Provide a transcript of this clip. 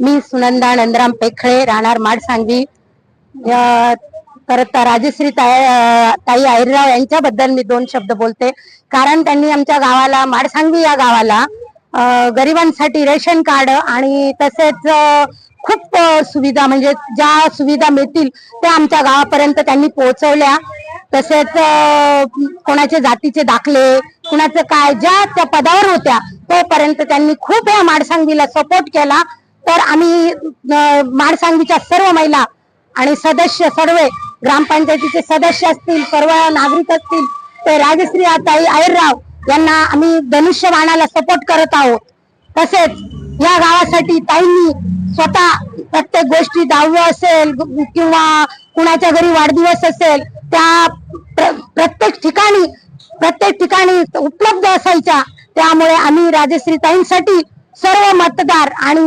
मी सुनंदा नंदराम पेखळे राहणार माडसांगवी. परत राजश्री ताई ताई आहिरराव यांच्याबद्दल मी दोन शब्द बोलते. कारण त्यांनी आमच्या गावाला माडसांगी या गावाला गरिबांसाठी रेशन कार्ड आणि तसेच खूप सुविधा म्हणजे ज्या सुविधा मिळतील त्या आमच्या गावापर्यंत त्यांनी पोहोचवल्या. तसेच कोणाचे जातीचे दाखले कुणाचं काय ज्या त्या पदावर होत्या तोपर्यंत त्यांनी खूप या माडसांगीला सपोर्ट केला. तर आम्ही माडसांगीच्या सर्व महिला आणि सदस्य सर्व ग्रामपंचायतीचे सदस्य असतील सर्व नागरिक असतील ते राजश्री ताई आयरराव यांना आम्ही धनुष्यबाणाला सपोर्ट करत आहोत. तसेच या गावासाठी ताईंनी स्वतः प्रत्येक गोष्टी दहावी असेल किंवा कुणाच्या घरी वाढदिवस असेल त्या प्रत्येक ठिकाणी प्रत्येक ठिकाणी उपलब्ध असायच्या. त्यामुळे आम्ही राजश्रीताईंसाठी सर्व मतदार आणि